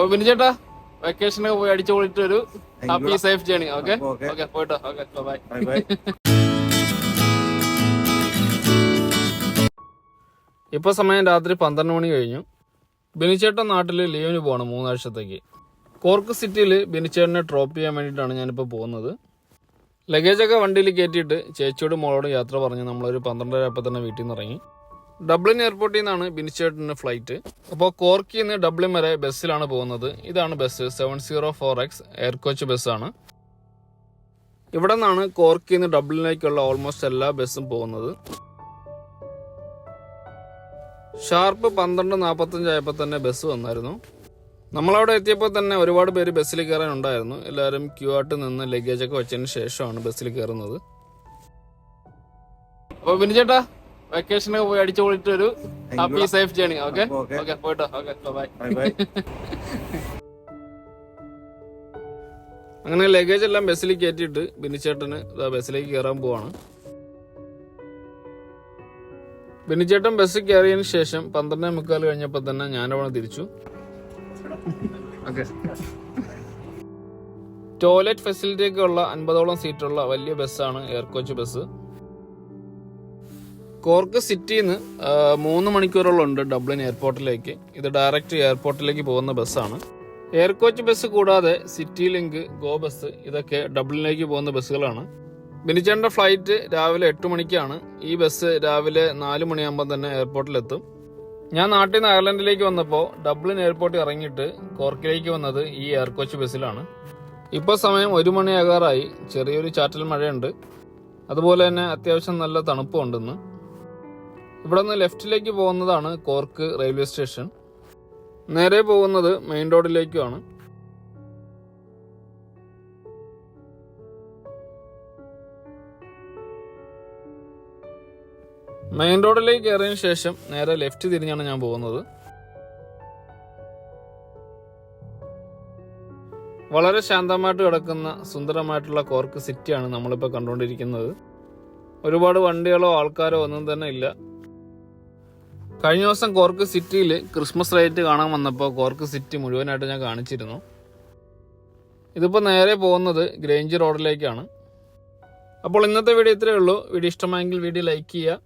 അപ്പൊ പിന്നെ ചേട്ടാ വെക്കേഷനൊക്കെ പോയി അടിച്ചു പൊളിട്ട് ഒരു happy safe journey okay. Okay പോയിട്ടോ. ഓക്കെ ബൈ ഇപ്പൊ സമയം രാത്രി പന്ത്രണ്ട് മണി കഴിഞ്ഞു. ബിനിച്ചേട്ടൻ നാട്ടിൽ ലീവിന് പോകണം മൂന്നാഴ്ചത്തേക്ക്. കോർക്ക് സിറ്റിയിൽ ബിനിച്ചേട്ടനെ ഡ്രോപ്പ് ചെയ്യാൻ വേണ്ടിയിട്ടാണ് ഞാനിപ്പോൾ പോകുന്നത്. ലഗേജൊക്കെ വണ്ടിയിൽ കയറ്റിയിട്ട് ചേച്ചിയോട് മോളോട് യാത്ര പറഞ്ഞ് നമ്മളൊരു പന്ത്രണ്ടര അപ്പം തന്നെ വീട്ടിൽ നിന്ന് ഇറങ്ങി. ഡബ്ലിൻ എയർപോർട്ടിൽ നിന്നാണ് ബിനിച്ചേട്ടന് ഫ്ലൈറ്റ് അപ്പോൾ കോർക്കിൽ നിന്ന് ഡബ്ലിൻ വരെ ബസ്സിലാണ് പോകുന്നത്. ഇതാണ് bus seven zero four X air coach ബസ്സാണ് ഇവിടെ നിന്നാണ് കോർക്കിൽ നിന്ന് ഡബ്ലിനിലേക്കുള്ള ഓൾമോസ്റ്റ് എല്ലാ ബസ്സും പോകുന്നത്. ഷാർപ്പ് പന്ത്രണ്ട് നാൽപ്പത്തഞ്ച് ആയപ്പോൾ തന്നെ ബസ് വന്നായിരുന്നു. നമ്മളവിടെ എത്തിയപ്പോൾ തന്നെ ഒരുപാട് പേര് ബസ്സിൽ കയറാൻ ഉണ്ടായിരുന്നു എല്ലാവരും ക്യൂ ആയിട്ട് നിന്ന് ലഗേജ് ഒക്കെ വെച്ചതിന് ശേഷമാണ് ബസ്സിൽ കയറുന്നത്. അപ്പോൾ പിന്നെ ചേട്ടാ വെക്കേഷനൊക്കെ പോയി അടിച്ചു പൊളിട്ട് ഒരു happy safe journey okay Okay. Okay പോയിട്ടോ. ഓക്കെ ബൈ അങ്ങനെ ലഗേജ് എല്ലാം ബസ്സിൽ കയറ്റിയിട്ട് ബിനിച്ചേട്ടന് ബസ്സിലേക്ക് കയറാൻ പോവാണ്. ബിനിച്ചേട്ടൻ ബസ്സിൽ കയറിയതിന് ശേഷം പന്ത്രണ്ടേ മുക്കാൽ കഴിഞ്ഞപ്പോൾ തന്നെ ഞാനവിടെ തിരിച്ചു. ടോയ്ലറ്റ് ഫെസിലിറ്റി ഒക്കെ ഉള്ള അൻപതോളം സീറ്റുള്ള വലിയ ബസ്സാണ് എയർ കോച്ച് ബസ് കോർക്ക് സിറ്റിയിൽ നിന്ന് മൂന്ന് മണിക്കൂറോളം ഉണ്ട് ഡബ്ലിൻ എയർപോർട്ടിലേക്ക്. ഇത് ഡയറക്റ്റ് എയർപോർട്ടിലേക്ക് പോകുന്ന ബസ്സാണ്. എയർ കോച്ച് ബസ് കൂടാതെ സിറ്റി ലിങ്ക് ഗോ ബസ് ഇതൊക്കെ ഡബ്ലിനിലേക്ക് പോകുന്ന ബസ്സുകളാണ്. ബിനിച്ചേട്ടന്റെ ഫ്ലൈറ്റ് രാവിലെ എട്ട് മണിക്കാണ്. ഈ ബസ് രാവിലെ നാല് മണിയാകുമ്പോൾ തന്നെ എയർപോർട്ടിലെത്തും. ഞാൻ നാട്ടിൽ നിന്ന് അയർലൻഡിലേക്ക് വന്നപ്പോൾ ഡബ്ലിൻ എയർപോർട്ടിൽ ഇറങ്ങിയിട്ട് കോർക്കിലേക്ക് വന്നത് ഈ എയർ കോച്ച് ബസ്സിലാണ്. ഇപ്പോൾ സമയം ഒരു മണിയാകാറായി ചെറിയൊരു ചാറ്റൽ മഴയുണ്ട്. അതുപോലെ തന്നെ അത്യാവശ്യം നല്ല തണുപ്പും ഉണ്ടെന്ന്. ഇവിടെ നിന്ന് ലെഫ്റ്റിലേക്ക് പോകുന്നതാണ് കോർക്ക് റെയിൽവേ സ്റ്റേഷൻ. നേരെ പോകുന്നത് മെയിൻ റോഡിലേക്കുമാണ്. മെയിൻ റോഡിലേക്ക് കയറിയതിനു ശേഷം നേരെ ലെഫ്റ്റ് തിരിഞ്ഞാണ് ഞാൻ പോകുന്നത്. വളരെ ശാന്തമായിട്ട് കിടക്കുന്ന സുന്ദരമായിട്ടുള്ള കോർക്ക് സിറ്റിയാണ് നമ്മളിപ്പോൾ കണ്ടുകൊണ്ടിരിക്കുന്നത്. ഒരുപാട് വണ്ടികളോ ആൾക്കാരോ ഒന്നും തന്നെ ഇല്ല. കഴിഞ്ഞ ദിവസം കോർക്ക് സിറ്റിയിൽ ക്രിസ്മസ് ലൈറ്റ് കാണാൻ വന്നപ്പോൾ കോർക്ക് സിറ്റി മുഴുവനായിട്ട് ഞാൻ കാണിച്ചിരുന്നു. ഇതിപ്പോൾ നേരെ പോകുന്നത് ഗ്രേഞ്ച് റോഡിലേക്കാണ്. അപ്പോൾ ഇന്നത്തെ വീഡിയോ ഇത്രയേ ഉള്ളൂ. വീഡിയോ ഇഷ്ടമായെങ്കിൽ വീഡിയോ ലൈക്ക് ചെയ്യുക.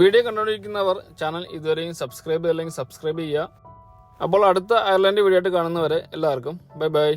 വീഡിയോ കണ്ടുകൊണ്ടിരിക്കുന്നവർ ചാനൽ ഇതുവരെയും സബ്സ്ക്രൈബ് ചെയ്തില്ലെങ്കിൽ സബ്സ്ക്രൈബ് ചെയ്യുക. അപ്പോൾ അടുത്ത അയർലൻഡ് വീഡിയോ ആയിട്ട് കാണുന്നവരെ എല്ലാവർക്കും ബൈ ബൈ.